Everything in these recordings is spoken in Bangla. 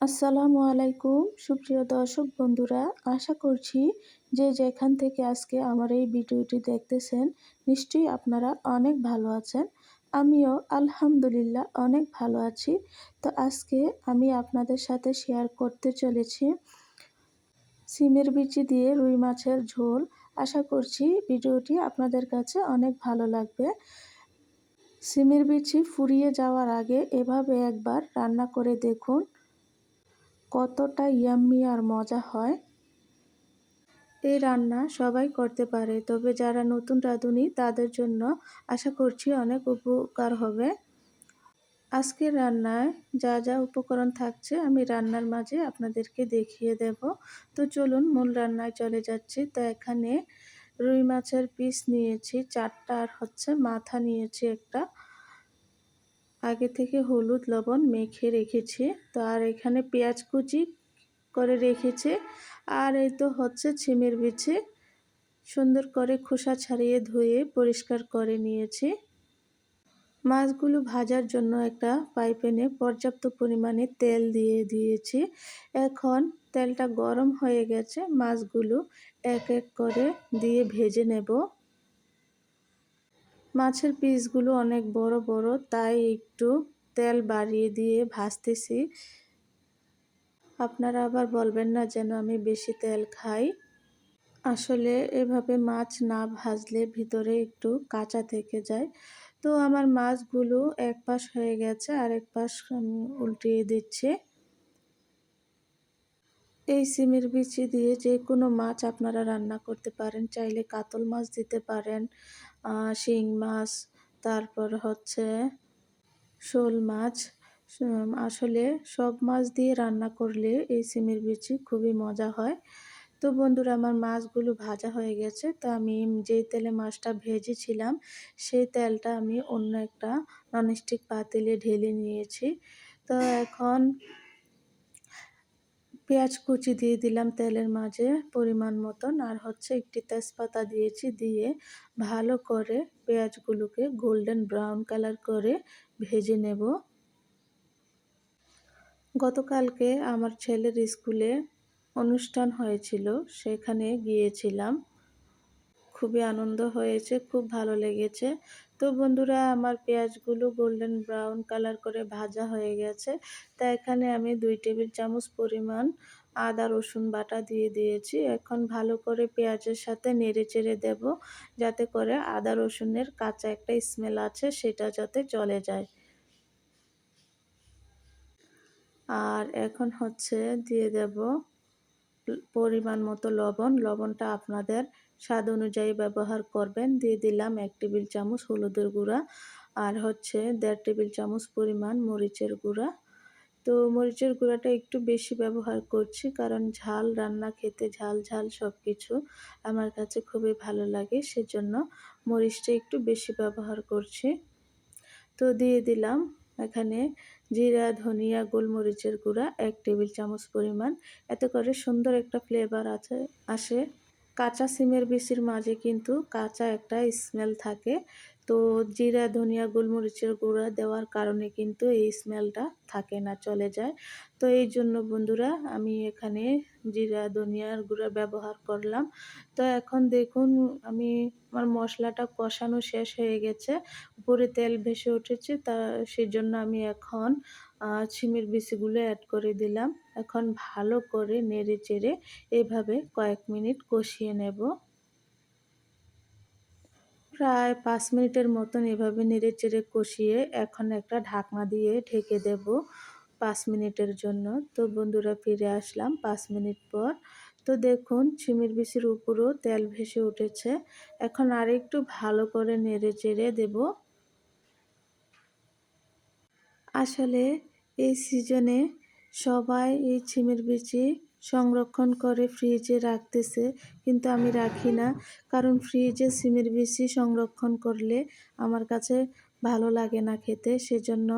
আসসালামু আলাইকুম, সুপ্রিয় দর্শক বন্ধুরা, আশা করছি যে যেখান থেকে আজকে আমার এই ভিডিওটি দেখতেছেন, নিশ্চয়ই আপনারা অনেক ভালো আছেন। আমিও আলহামদুলিল্লাহ অনেক ভালো আছি। তো আজকে আমি আপনাদের সাথে শেয়ার করতে চলেছি সিমের বিচি দিয়ে রুই মাছের ঝোল। আশা করছি ভিডিওটি আপনাদের কাছে অনেক ভালো লাগবে। সিমের বিচি ফুরিয়ে যাওয়ার আগে এভাবে একবার রান্না করে দেখুন। কতটা ইয়াম্মি আর মজা হয়? এই রান্না সবাই করতে পারে, তবে যারা নতুন রাঁধুনি তাদের জন্য আশা করছি অনেক উপকার হবে। আজকের রান্নায় যা যা উপকরণ থাকছে আমি রান্নার মাঝে আপনাদেরকে দেখিয়ে দেব। তো চলুন মূল রান্নায় চলে যাচ্ছি। তো এখানে রুই মাছের পিস নিয়েছি, চারটা আর হচ্ছে মাথা নিয়েছি একটা। আগে থেকে হলুদ লবণ মেখে রেখেছি। তো আর এখানে পেঁয়াজ কুচি করে রেখেছি। আর এই তো হচ্ছে ছিমের বিছে সুন্দর করে খোসা ছাড়িয়ে ধুয়ে পরিষ্কার করে নিয়েছি। মাছগুলো ভাজার জন্য একটা পাইপেনে পর্যাপ্ত পরিমাণে তেল দিয়ে দিয়েছি। এখন তেলটা গরম হয়ে গেছে। মাছগুলো এক এক করে দিয়ে ভেজে নেব। মাছের পিসগুলো অনেক বড় বড়, তাই একটু তেল বাড়িয়ে দিয়ে ভাজতেছি। আপনারা আবার বলবেন না যেন আমি বেশি তেল খাই। আসলে এভাবে মাছ না ভাজলে ভিতরে একটু কাঁচা থেকে যায়। তো আমার মাছগুলো এক পাশ হয়ে গেছে আর এক পাশ আমি উল্টিয়ে দিচ্ছি। এই সিমের বিচি দিয়ে যে কোনো মাছ আপনারা রান্না করতে পারেন, চাইলে কাতল মাছ দিতে পারেন। শিং মাছ, তারপর হচ্ছে শোল মাছ। আসলে সব মাছ দিয়ে রান্না করলে এই সিমের বিচি খুবই মজা হয়। তো বন্ধুরা, আমার মাছগুলো ভাজা হয়ে গেছে। তো আমি যেই তেলে মাছটা ভেজেছিলাম, সেই তেলটা আমি অন্য একটা ননস্টিক পাতিলে ঢেলে নিয়েছি। তো এখন পেঁয়াজ কুচি দিয়ে দিলাম তেলের মাঝে পরিমাণ মতন, আর হচ্ছে একটি তেজপাতা দিয়েছি দিয়ে ভালো করে পেঁয়াজগুলোকে গোল্ডেন ব্রাউন কালার করে ভেজে নেব। গতকালকে আমার ছেলের স্কুলে অনুষ্ঠান হয়েছিল, সেখানে গিয়েছিলাম। খুবই আনন্দ হয়েছে, খুব ভালো লেগেছে। তো বন্ধুরা, আমার পেঁয়াজগুলো গোল্ডেন ব্রাউন কালার করে ভাজা হয়ে গেছে। তা এখানে আমি দুই টেবিল চামচ পরিমাণ আদা, রসুন বাটা দিয়ে দিয়েছি। এখন ভালো করে পেঁয়াজের সাথে নেড়ে চেড়ে দেব, যাতে করে আদা, রসুনের কাঁচা একটা স্মেল আছে, সেটা যাতে চলে যায়। আর এখন হচ্ছে দিয়ে দেব পরিমাণ মতো লবণ। লবণটা আপনাদের স্বাদ অনুযায়ী ব্যবহার করবেন। দিয়ে দিলাম এক টেবিল চামচ হলুদের গুঁড়া আর হচ্ছে দেড় টেবিল চামচ পরিমাণ মরিচের গুঁড়া। তো মরিচের গুঁড়াটা একটু বেশি ব্যবহার করছি কারণ ঝাল, রান্না খেতে ঝাল ঝাল সব কিছু আমার কাছে খুবই ভালো লাগে। সেজন্য মরিচটা একটু বেশি ব্যবহার করছি। তো দিয়ে দিলাম এখানে জিরা, ধনিয়া, গোলমরিচের গুঁড়া, এক টেবিল চামচ পরিমাণ। এতে করে সুন্দর একটা ফ্লেভার আছে, আসে। কাঁচা সিমের বিচির মাঝে কিন্তু কাঁচা একটা স্মেল থাকে। তো জিরা, ধনিয়া, গোলমরিচের গুঁড়া দেওয়ার কারণে কিন্তু এই স্মেলটা থাকে না, চলে যায়। তো এই জন্য বন্ধুরা আমি এখানে জিরা, ধনিয়ার গুঁড়া ব্যবহার করলাম। তো এখন দেখুন, আমি আমার মশলাটা কষানো শেষ হয়ে গেছে। উপরে তেল ভেসে উঠেছে, তা সেজন্য আমি এখন ছিমের বিচিগুলো অ্যাড করে দিলাম। এখন ভালো করে নেড়ে চেড়ে এভাবে কয়েক মিনিট কষিয়ে নেব। প্রায় পাঁচ মিনিটের মতন এভাবে নেড়ে চেড়ে কষিয়ে এখন একটা ঢাকনা দিয়ে ঢেকে দেব পাঁচ মিনিটের জন্য। তো বন্ধুরা, ফিরে আসলাম পাঁচ মিনিট পর। তো দেখুন চিমির বিচির উপরও তেল ভেসে উঠেছে। এখন আরেকটু ভালো করে নেড়ে চেড়ে দেব। আসলে এই সিজনে সবাই এই ছিমের বিচি সংরক্ষণ করে ফ্রিজে রাখতেছে, কিন্তু আমি রাখি না। কারণ ফ্রিজে সিমের বিচি সংরক্ষণ করলে আমার কাছে ভালো লাগে না খেতে। সেজন্য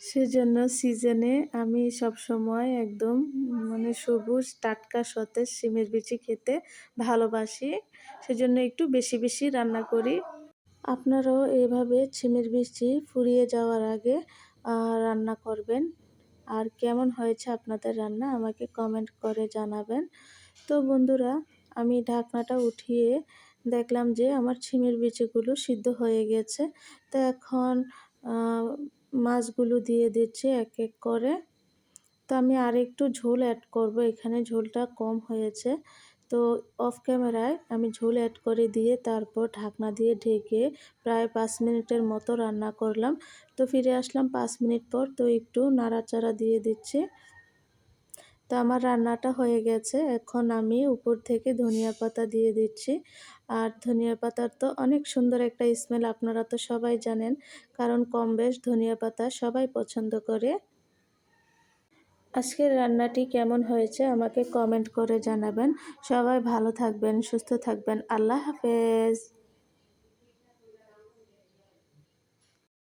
সেজন্য সিজনে আমি সব সময় একদম মানে সবুজ, টাটকা, সতেজ সিমের বিচি খেতে ভালোবাসি। সেজন্য একটু বেশি বেশি রান্না করি। আপনারাও এভাবে সিমের বিচি ফুরিয়ে যাওয়ার আগে রান্না করবেন। আর কেমন হয়েছে আপনাদের রান্না আমাকে কমেন্ট করে জানাবেন। তো বন্ধুরা, আমি ঢাকনাটা উঠিয়ে দেখলাম যে আমার ছিমের বিচিগুলো সিদ্ধ হয়ে গেছে। তো এখন মাছগুলো দিয়ে দিচ্ছি এক এক করে। তো আমি আর একটু ঝোল অ্যাড করব। এখানে ঝোলটা কম হয়েছে। তো অফ ক্যামেরায় আমি ঝোল অ্যাড করে দিয়ে তারপর ঢাকনা দিয়ে ঢেকে প্রায় পাঁচ মিনিটের মতো রান্না করলাম। তো ফিরে আসলাম পাঁচ মিনিট পর, তো একটু নাড়াচাড়া দিয়ে দিচ্ছি। তো আমার রান্নাটা হয়ে গেছে। এখন আমি উপর থেকে ধনিয়া পাতা দিয়ে দিচ্ছি। আর ধনিয়া পাতার তো অনেক সুন্দর একটা স্মেল, আপনারা তো সবাই জানেন। কারণ কম বেশ ধনিয়া পাতা সবাই পছন্দ করে। আজকের রান্নাটি কেমন হয়েছে আমাকে কমেন্ট করে জানাবেন। সবাই ভালো থাকবেন, সুস্থ থাকবেন। আল্লাহ হাফেজ।